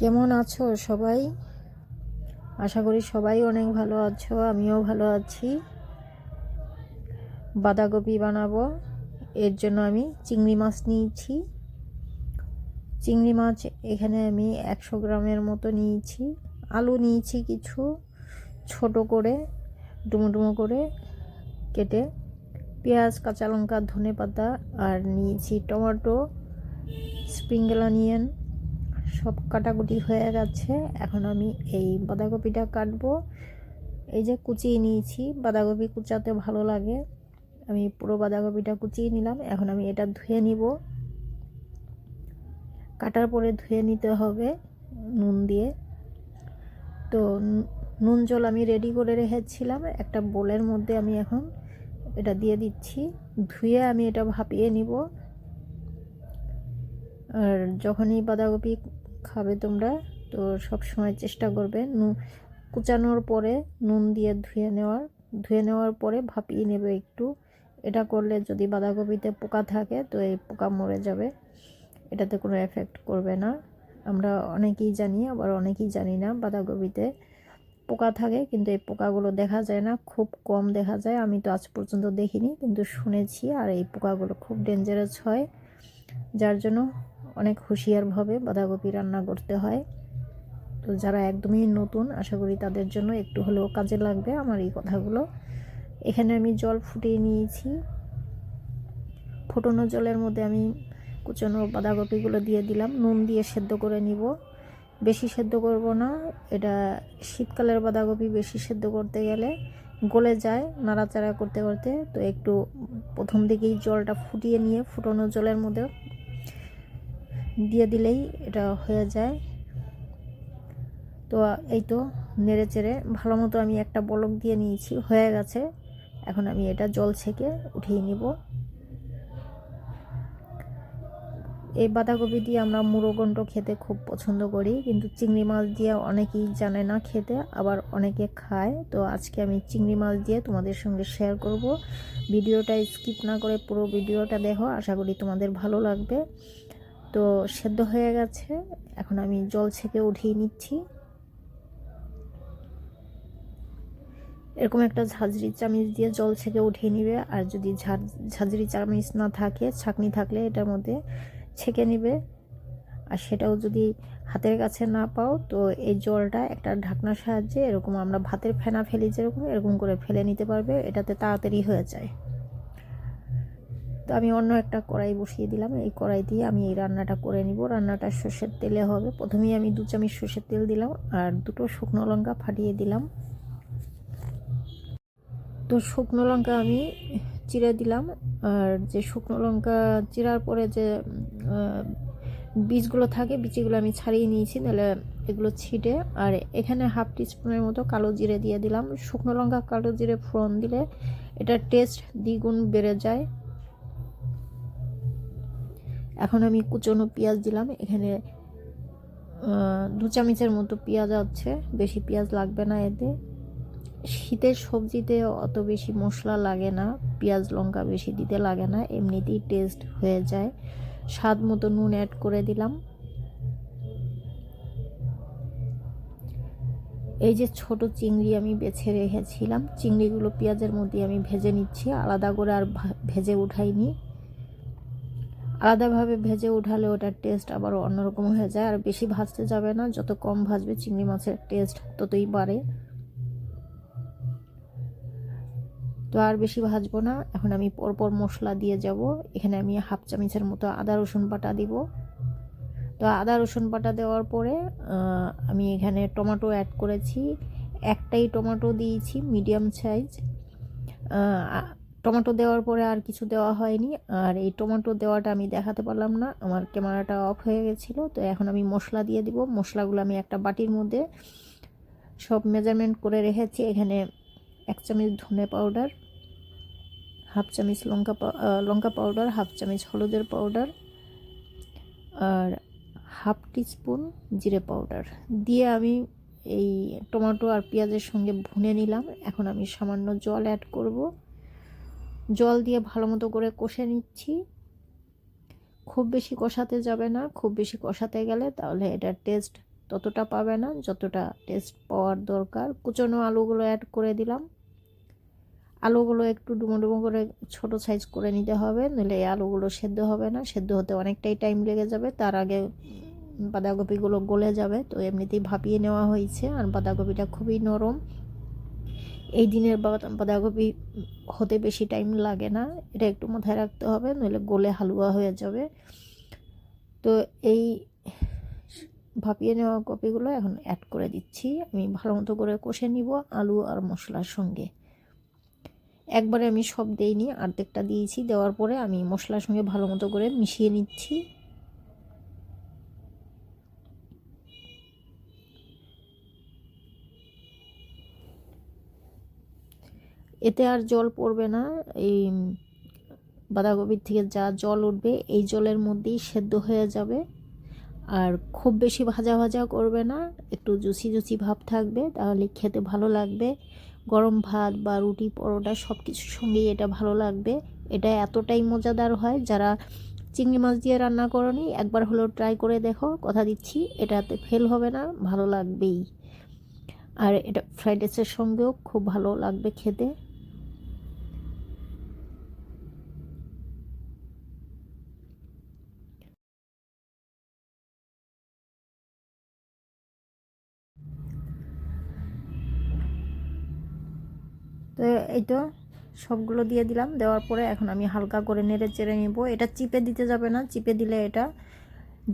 কেমন আছো সবাই? আশা করি সবাই অনেক ভালো আছো, আমিও ভালো আছি। বাঁধাকপি বানাবো, এর জন্য আমি চিংড়ি মাছ নিয়েছি। চিংড়ি মাছ এখানে আমি একশো গ্রামের মতো নিয়েছি। আলু নিয়েছি কিছু, ছোট করে, ডুমো করে কেটে। পেঁয়াজ, কাঁচা লঙ্কা ধনে পাতা আর নিয়েছি টমেটো স্প্রিঙ্গেল অনিয়ন সব কাটাকুটি হয়ে গেছে। এখন আমি এই বাঁধাকপিটা কাটবো। এই যে কুচিয়ে নিয়েছি, বাঁধাকপি কুচাতে ভালো লাগে। আমি পুরো বাঁধাকপিটা কুচিয়ে নিলাম। এখন আমি এটা ধুয়ে নিব। কাটার পরে ধুয়ে নিতে হবে নুন দিয়ে। তো নুন জল আমি রেডি করে রেখেছিলাম। একটা বোলের মধ্যে আমি এখন এটা দিয়ে দিচ্ছি। ধুয়ে আমি এটা ভাপিয়ে নিব। আর যখনই বাঁধাকপি খাবে তোমরা। তো সব সময় চেষ্টা করবে নুন কুচানোর পরে নুন দিয়ে ধুয়ে নেওয়ার। ধুয়ে নেওয়ার পরে ভাপিয়ে নেবে একটু। এটা করলে যদি বাঁধাকপিতে পোকা থাকে তো এই পোকা মরে যাবে। এটাতে কোনো এফেক্ট করবে না। আমরা অনেকেই জানি, আবার অনেকেই জানি না বাঁধাকপিতে পোকা থাকে, কিন্তু এই পোকাগুলো দেখা যায় না। খুব কম দেখা যায়। আমি তো আজ পর্যন্ত দেখিনি, কিন্তু শুনেছি। আর এই পোকাগুলো খুব ডেঞ্জারাস হয়। যার জন্য অনেক হুঁশিয়ারভাবে বাঁধাকপি রান্না করতে হয়। তো যারা একদমই নতুন, আশা করি তাদের জন্য একটু হলেও কাজে লাগবে আমার এই কথাগুলো। এখানে আমি জল ফুটিয়ে নিয়েছি। ফুটানো জলের মধ্যে আমি কুচানো বাঁধাকপিগুলো দিয়ে দিলাম। নুন দিয়ে সেদ্ধ করে নিব। বেশি সেদ্ধ করব না। এটা শীতকালের বাঁধাকপি, বেশি সেদ্ধ করতে গেলে গলে যায় নাড়াচাড়া করতে করতে। তো একটু প্রথম দিকেই জলটা ফুটিয়ে নিয়ে ফুটানো জলের মধ্যে দিয়ে দিলেই এটা হয়ে যায়। তো এই তো নেড়ে চেড়ে ভালো মতো আমি একটা বলক দিয়ে নিয়েছি, হয়ে গেছে। এখন আমি এটা জল ছেঁকে উঠিয়ে নিব। এই বাঁধাকপি দিয়ে আমরা মুড়োগন্ড খেতে খুব পছন্দ করি, কিন্তু চিংড়ি মাছ দিয়ে অনেকেই জানে না খেতে, আবার অনেকে খায়। তো আজকে আমি চিংড়ি মাছ দিয়ে তোমাদের সঙ্গে শেয়ার করব। ভিডিওটা স্কিপ না করে পুরো ভিডিওটা দেখো, আশা করি তোমাদের ভালো লাগবে। তো সেদ্ধ হয়ে গেছে। এখন আমি জল ছেঁকে উঠিয়ে নিচ্ছি। এরকম একটা ঝাঁঝরি চামিচ দিয়ে জল ছেঁকে উঠিয়ে নিবে, আর যদি ঝাঁঝরি চামিচ না থাকে, ছাঁকনি থাকলে এটার মধ্যে ছেঁকে নিবে। আর সেটাও যদি হাতের কাছে না পাও, তো এই জলটা একটা ঢাকনার সাহায্যে এরকম আমরা ভাতের ফেনা ফেলি যেরকম, এরকম করে ফেলে নিতে পারবে। এটাতে তাড়াতাড়ি হয়ে যায়। তো আমি অন্য একটা কড়াই বসিয়ে দিলাম। এই কড়াই দিয়ে আমি এই রান্নাটা করে নিব। রান্নাটা সর্ষের তেলে হবে। প্রথমেই আমি দু চামচ সর্ষের তেল দিলাম আর দুটো শুকনো লঙ্কা ফাটিয়ে দিলাম। তো শুকনো লঙ্কা আমি চিড়ে দিলাম আর যে শুকনো লঙ্কা চিরার পরে যে বীজগুলো থাকে, বীজগুলো আমি ছাড়িয়ে নিয়েছি। তাহলে এগুলো ছিটে আর এখানে হাফ টিস্পুনের মতো কালো জিরে দিয়ে দিলাম। শুকনো লঙ্কা কালো জিরে ফোড়ন দিলে এটা টেস্ট দ্বিগুণ বেড়ে যায়। এখন আমি কুচনো পেঁয়াজ দিলাম। এখানে দু চামচের মতো পেঁয়াজ আছে। বেশি পেঁয়াজ লাগবে না এতে। শীতের সবজিতে অত বেশি মশলা লাগে না। পেঁয়াজ, লঙ্কা বেশি দিতে লাগে না। এমনিতেই টেস্ট হয়ে যায়। স্বাদ মতো নুন অ্যাড করে দিলাম। এই যে ছোট চিংড়ি আমি বেছে রেখেছিলাম। চিংড়িগুলো পেঁয়াজের মধ্যে আমি ভেজে নিচ্ছি। আলাদা করে আর ভেজে উঠাইনি। আলাদাভাবে ভেজে উঠালে ওটার টেস্ট আবার অন্যরকম হয়ে যায়। আর বেশি ভাজতে যাবে না, যত কম ভাজবে চিংড়ি মাছের টেস্ট ততই বাড়ে। তো আর বেশি ভাজবো না। এখন আমি পরপর মশলা দিয়ে যাব। এখানে আমি হাফ চামচের মতো আদা রসুন বাটা দিব। তো আদা রসুন বাটা দেওয়ার পরে আমি এখানে টমেটো অ্যাড করেছি। একটাই টমেটো দিয়েছি মিডিয়াম সাইজ টমেটো দেওয়ার পরে আর কিছু দেওয়া হয়নি। আর এই টমেটো দেওয়াটা আমি দেখাতে পারলাম না। আমার ক্যামেরাটা অফ হয়ে গেছিল। তো এখন আমি মশলা দিয়ে দিব। মশলাগুলো আমি একটা বাটির মধ্যে সব মেজারমেন্ট করে রেখেছি। এখানে এক চামচ ধনে পাউডার হাফ চামচ লঙ্কা লঙ্কা পাউডার হাফ চামচ হলুদের পাউডার আর হাফ টিস্পুন জিরে পাউডার দিয়ে আমি এই টমেটো আর পেঁয়াজের সঙ্গে ভুনে নিলাম। এখন আমি সামান্য জল অ্যাড করব। জল দিয়ে ভালো মতো করে কষে নিচ্ছি। খুব বেশি কষাতে যাবে না। খুব বেশি কষাতে গেলে তাহলে এটার টেস্ট ততটা পাবে না, যতটা টেস্ট পাওয়ার দরকার। কুচনো আলুগুলো অ্যাড করে দিলাম। আলুগুলো একটু ডুমো ডুমো করে ছোট সাইজ করে নিতে হবে নইলে এই আলুগুলো সেদ্ধ হবে না। সেদ্ধ হতে অনেকটাই টাইম লেগে যাবে। তার আগে বাঁধাকপিগুলো গলে যাবে। তো এমনিতেই ভাপিয়ে নেওয়া হয়েছে। আর বাঁধাকপিটা খুবই নরম। এই দিনের বাঁধাকপি হতে বেশি টাইম লাগে না। এটা একটু মাথায় রাখতে হবে, নইলে গোলে হালুয়া হয়ে যাবে। তো এই ভাপিয়ে নেওয়া কপিগুলো এখন অ্যাড করে দিচ্ছি। আমি ভালো মতো করে কষে নিব আলু আর মশলার সঙ্গে। একবারে আমি সব দেইনি, অর্ধেকটা দিয়েছি। দেওয়ার পরে আমি মশলার সঙ্গে ভালো মতো করে মিশিয়ে নিচ্ছি। এতে আর জল পড়বে না। এই বাঁধাকপির থেকে যা জল উঠবে, এই জলের মধ্যেই সেদ্ধ হয়ে যাবে। আর খুব বেশি ভাজা ভাজা করবে না, একটু জুসি জুসি ভাব থাকবে, তাহলে খেতে ভালো লাগবে। গরম ভাত বা রুটি, পরোটা সব কিছুর সঙ্গেই এটা ভালো লাগবে। এটা এতটাই মজাদার হয়, যারা চিংড়ি মাছ দিয়ে রান্না করনি, একবার হলেও ট্রাই করে দেখো, কথা দিচ্ছি, এটাতে ফেল হবে না, ভালো লাগবেই। আর এটা ফ্রাইড রাইসের সঙ্গেও খুব ভালো লাগবে খেতে। তো এই তো সবগুলো দিয়ে দিলাম। দেওয়ার পরে এখন আমি হালকা করে নেড়ে চেড়ে নিব। এটা চিপে দিতে যাবে না। চিপে দিলে এটা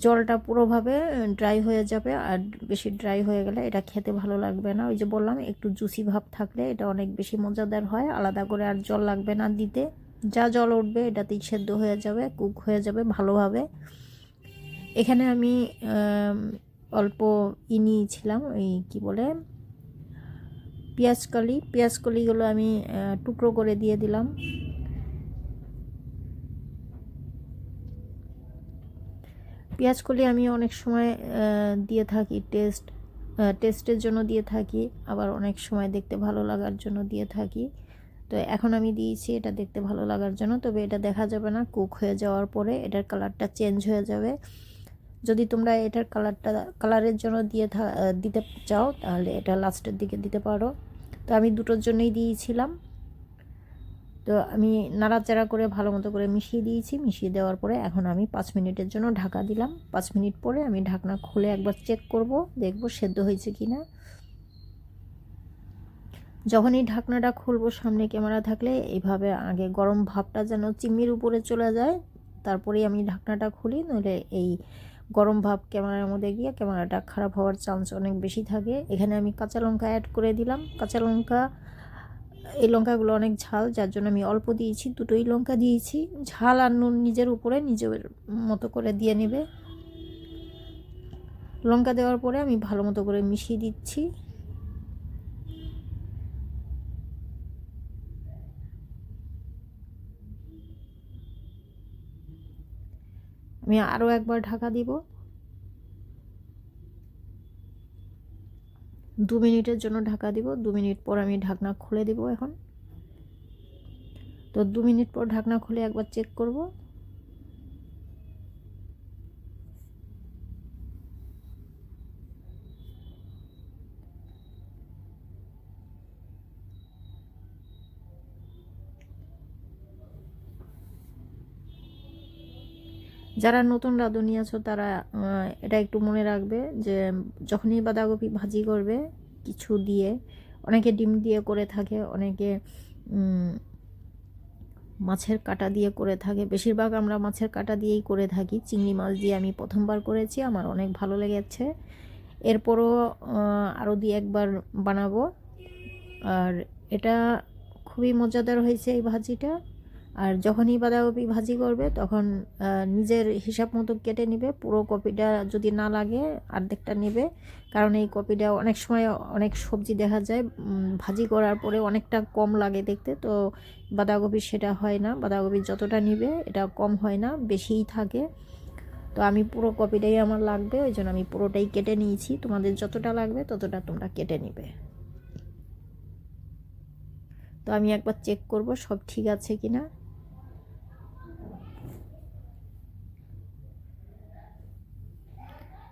জলটা পুরোভাবে ড্রাই হয়ে যাবে। আর বেশি ড্রাই হয়ে গেলে এটা খেতে ভালো লাগবে না। ওই যে বললাম, একটু জুসি ভাব থাকলে এটা অনেক বেশি মজাদার হয়। আলাদা করে আর জল লাগবে না দিতে। যা জল উঠবে এটাতেই সেদ্ধ হয়ে যাবে কুক হয়ে যাবে ভালোভাবে। এখানে আমি অল্প ই নিয়েছিলাম ওই কী বলে পেঁয়াজ কলি, পেঁয়াজ কলিগুলো আমি টুকরো করে দিয়ে দিলাম। পেঁয়াজ কলি আমি অনেক সময় দিয়ে থাকি, টেস্ট টেস্টের জন্য দিয়ে থাকি, আবার অনেক সময় দেখতে ভালো লাগার জন্য দিয়ে থাকি। তো এখন আমি দিয়েছি, এটা দেখতে ভালো লাগার জন্য, তবে এটা দেখা যাবে না, কুক হয়ে যাওয়ার পরে এটার কালারটা চেঞ্জ হয়ে যাবে। যদি তোমরা এটার কালারটা কালারের জন্য দিয়ে দিতে চাও, তাহলে এটা লাস্টের দিকে দিতে পারো। তো আমি দুটোর জন্যই দিয়েছিলাম। তো আমি নাড়াচাড়া করে ভালো মতো করে মিশিয়ে দিয়েছি। মিশিয়ে দেওয়ার পরে এখন আমি পাঁচ মিনিটের জন্য ঢাকা দিলাম। পাঁচ মিনিট পরে আমি ঢাকনা খুলে একবার চেক করব, দেখব সেদ্ধ হয়েছে কি না যখনই ঢাকনাটা খুলবো, সামনে ক্যামেরা থাকলে এইভাবে আগে গরম ভাবটা যেন চিমনির উপরে চলে যায়, তারপরেই আমি ঢাকনাটা খুলি, নইলে এই গরম ভাব ক্যামেরার মধ্যে গিয়ে ক্যামেরাটা খারাপ হওয়ার চান্স অনেক বেশি থাকে। এখানে আমি কাঁচা লঙ্কা অ্যাড করে দিলাম। কাঁচা লঙ্কা, এই লঙ্কাগুলো অনেক ঝাল, যার জন্য আমি অল্প দিয়েছি, দুটোই লঙ্কা দিয়েছি। ঝাল আর নুন নিজের উপরে, নিজের মতো করে দিয়ে নেবে। লঙ্কা দেওয়ার পরে আমি ভালো মতো করে মিশিয়ে দিচ্ছি। আমি আরও একবার ঢাকা দিব। দু মিনিটের জন্য ঢাকা দিব। দু মিনিট পর আমি ঢাকনা খুলে দিব এখন। তো দু মিনিট পর ঢাকনা খুলে একবার চেক করব। যারা নতুন রাঁধুনি আছো, তারা এটা একটু মনে রাখবে যে, যখনই বাঁধাকপি ভাজি করবে, কিছু দিয়ে, অনেকে ডিম দিয়ে করে থাকে, অনেকে মাছের কাটা দিয়ে করে থাকে। বেশিরভাগ আমরা মাছের কাটা দিয়েই করে থাকি। চিংড়ি মাছ দিয়ে আমি প্রথমবার করেছি, আমার অনেক ভালো লেগেছে। এরপরও আরও দিয়ে একবার বানাবো। আর এটা খুবই মজাদার হয়েছে এই ভাজিটা। আর যখনই বাঁধাকপি ভাজি করবে, তখন নিজের হিসাব মতো কেটে নিবে। পুরো কপিটা যদি না লাগে অর্ধেকটা নেবে। কারণ এই কপিটা অনেক সময় অনেক সবজি দেখা যায় ভাজি করার পরে অনেকটা কম লাগে দেখতে। তো বাঁধাকপি সেটা হয় না। বাঁধাকপি যতটা নিবে, এটা কম হয় না, বেশিই থাকে। তো আমি পুরো কপিটাই আমার লাগবে, ওই জন্য আমি পুরোটাই কেটে নিয়েছি। তোমাদের যতটা লাগবে, ততটা তোমরা কেটে নিবে। তো আমি একবার চেক করব সব ঠিক আছে কি না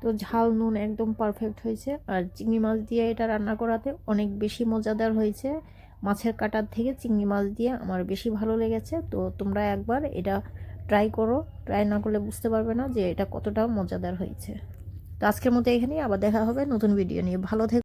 তো ঝাল, নুন একদম পারফেক্ট হয়েছে। আর চিংড়ি মাছ দিয়ে এটা রান্না করাতে অনেক বেশি মজাদার হয়েছে। মাছের কাটার থেকে চিংড়ি মাছ দিয়ে আমার বেশি ভালো লেগেছে। তো তোমরা একবার এটা ট্রাই করো। ট্রাই না করলে বুঝতে পারবে না যে এটা কতটা মজাদার হয়েছে। তো আজকের মতো এখানেই আবার দেখা হবে নতুন ভিডিও নিয়ে। ভালো থেকো।